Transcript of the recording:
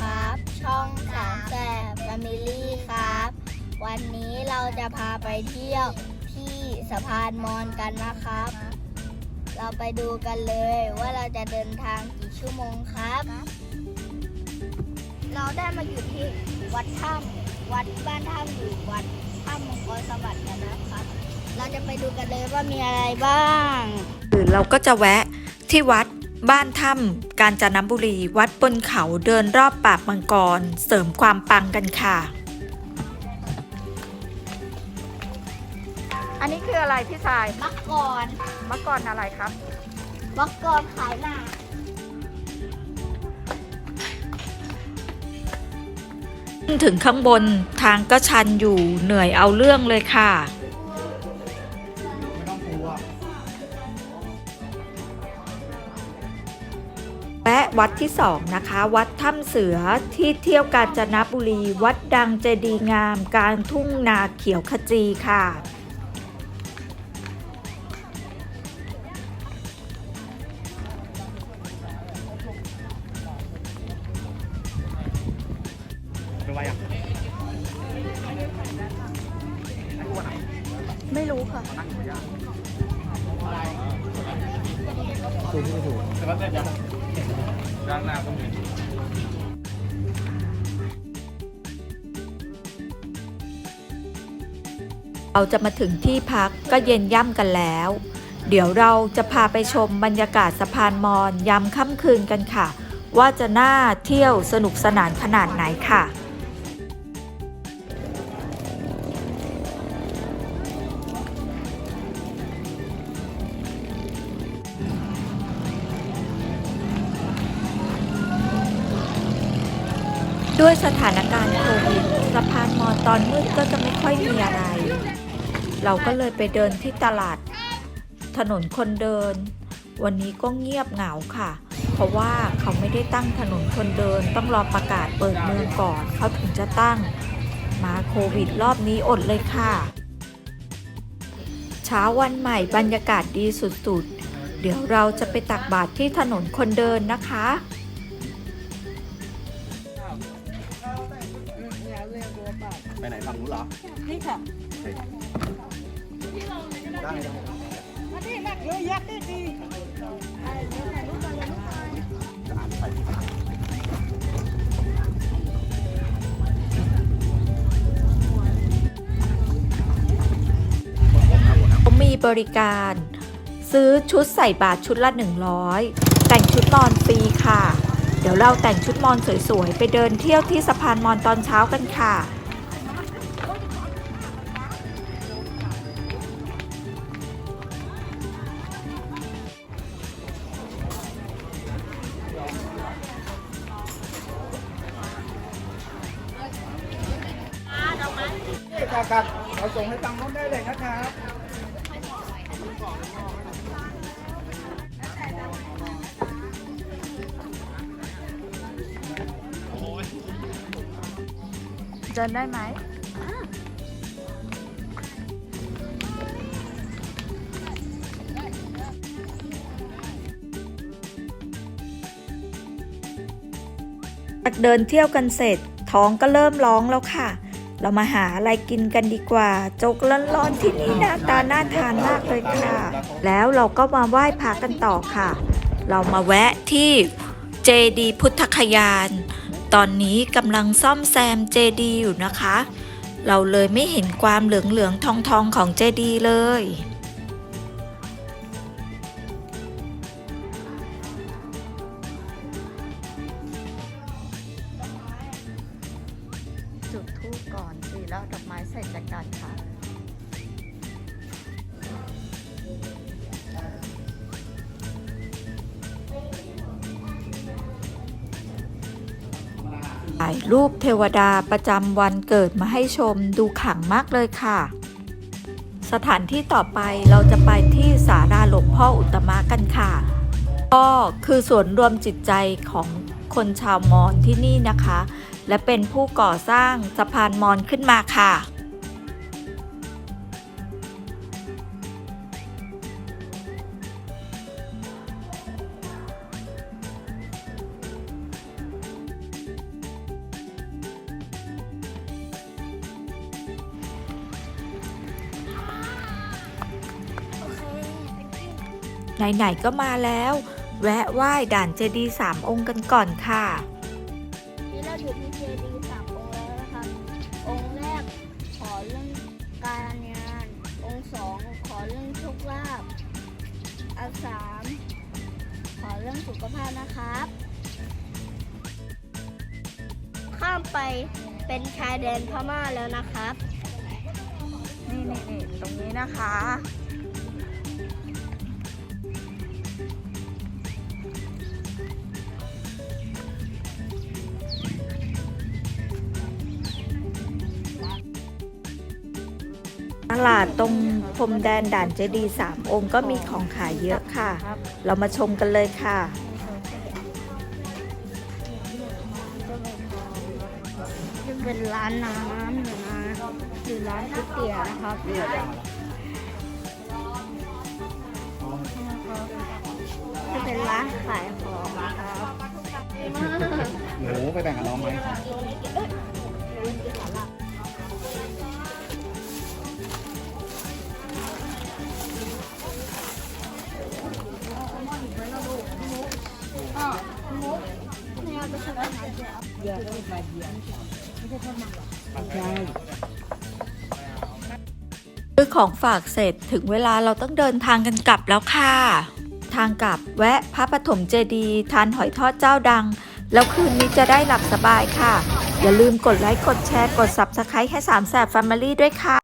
ครับ ช่องสามแสบแฟมิลี่ครับ วันนี้เราจะพาไปเที่ยวที่สะพานมอนกันนะครับ เราไปดูกันเลยว่าเราจะเดินทางกี่ชั่วโมงครับ เราได้มาอยู่ที่วัดถ้ำวัดบ้านถ้ำอยู่วัดถ้ำมงคลสวัสดิ์กันนะครับ เราจะไปดูกันเลยว่ามีอะไรบ้างคือเราก็จะแวะที่วัด บ้านถ้ำกาญจนบุรีวัดบนเขาเดินรอบปากมังกร เสริมความปังกันค่ะ อันนี้คืออะไรพี่ชายมักกรมะกรอะไรครับ มักกรขายหน้าถึงข้างบนทางก็ชันอยู่เหนื่อยเอาเรื่องเลยค่ะ วัดที่สองนะคะ วัดถ้ำเสือที่เที่ยวกาญจนบุรี วัดดังเจดียงาม กลารทุ่งนาเขียวขจีค่ะไม่รู้ค่ะถูกไม่ถูก ด้านหน้าก็มีเราจะมาถึงที่พักก็เย็นย่ำกันแล้ว เดี๋ยวเราจะพาไปชมบรรยากาศสะพานมอญยามค่ำคืนกันค่ะ ว่าจะน่าเที่ยวสนุกสนานขนาดไหนค่ะ ด้วยสถานการณ์โควิดสะพานมอตอนมืดก็จะไม่ค่อยมีอะไร เราก็เลยไปเดินที่ตลาด ถนนคนเดิน วันนี้ก็เงียบเหงาค่ะ เพราะว่าเขาไม่ได้ตั้งถนนคนเดิน ต้องรอประกาศเปิดเมืองก่อนเขาถึงจะตั้ง มาโควิดรอบนี้อดเลยค่ะ เช้าวันใหม่บรรยากาศดีสุดๆ เดี๋ยวเราจะไปตักบาตรที่ถนนคนเดินนะคะ ไปไหนฝั่งนู้นเหรอนี่ค่ะได้ได้มาที่นักเลยยักษ์ได้ดีจะอ่านไปที่ฝั่งเขามีบริการ ซื้อชุดใส่บาตรชุดละ 100 แต่งชุดนอนฟรีค่ะ เดี๋ยวเราแต่งชุดมอนสวยๆ ไปเดินเที่ยวที่สะพานมอนตอนเช้ากันค่ะ ค่ะครับเราส่งให้ตังค์น้นได้เลยนะครับเดินได้ไหมเดินเที่ยวกันเสร็จ ท้องก็เริ่มร้องแล้วค่ะ เรามาหาอะไรกินกันดีกว่าโจกร้อนๆที่นี่หน้าตาน่าทานมากเลยค่ะ แล้วเราก็มาไหว้พระกันต่อค่ะ เรามาแวะที่เจดีพุทธคยาน ตอนนี้กำลังซ่อมแซมเจดีอยู่นะคะ เราเลยไม่เห็นความเหลืองๆทองๆของเจดีเลย จุดทูปก่อนสิแล้วดอกไม้ใส่จากกันค่ะถ่ายรูปเทวดาประจำวันเกิดมาให้ชมดูขลังมากเลยค่ะ สถานที่ต่อไปเราจะไปที่ศาลาหลวงพ่ออุตตมะกันค่ะ ก็คือส่วนรวมจิตใจของ คนชาวมอญที่นี่นะคะ และเป็นผู้ก่อสร้างสะพานมอญขึ้นมาค่ะไหนๆก็มาแล้ว แวะไหว้ด่านเจดีย์สามองค์กันก่อนค่ะ นี่เราอยู่ที่เจดีย์สามองค์แล้วนะครับ องค์แรกขอเรื่องการงาน องค์สองขอเรื่องโชคลาภอันสามขอเรื่องสุขภาพนะครับ ข้ามไปเป็นชายแดนพม่าแล้วนะครับ นี่นี่นี่ตรงนี้นะคะ ตลาดตรงพรมแดนด่านเจดีย์สามองค์ก็มีของขายเยอะค่ะ เรามาชมกันเลยค่ะจะเป็นร้านน้ำหรือนะหรือร้านก๋วยเตี๋ยวนะครับจะเป็นร้านขายของนะครับหนูไปแบ่งกับน้องไหม ซื้อของฝากเสร็จถึงเวลาเราต้องเดินทางกันกลับแล้วค่ะ ทางกลับแวะพระปฐมเจดีย์ทานหอยทอดเจ้าดัง แล้วคืนนี้จะได้หลับสบายค่ะ อย่าลืมกดไลค์ กดแชร์ กด Subscribe ให้สามแสบ Family ด้วยค่ะ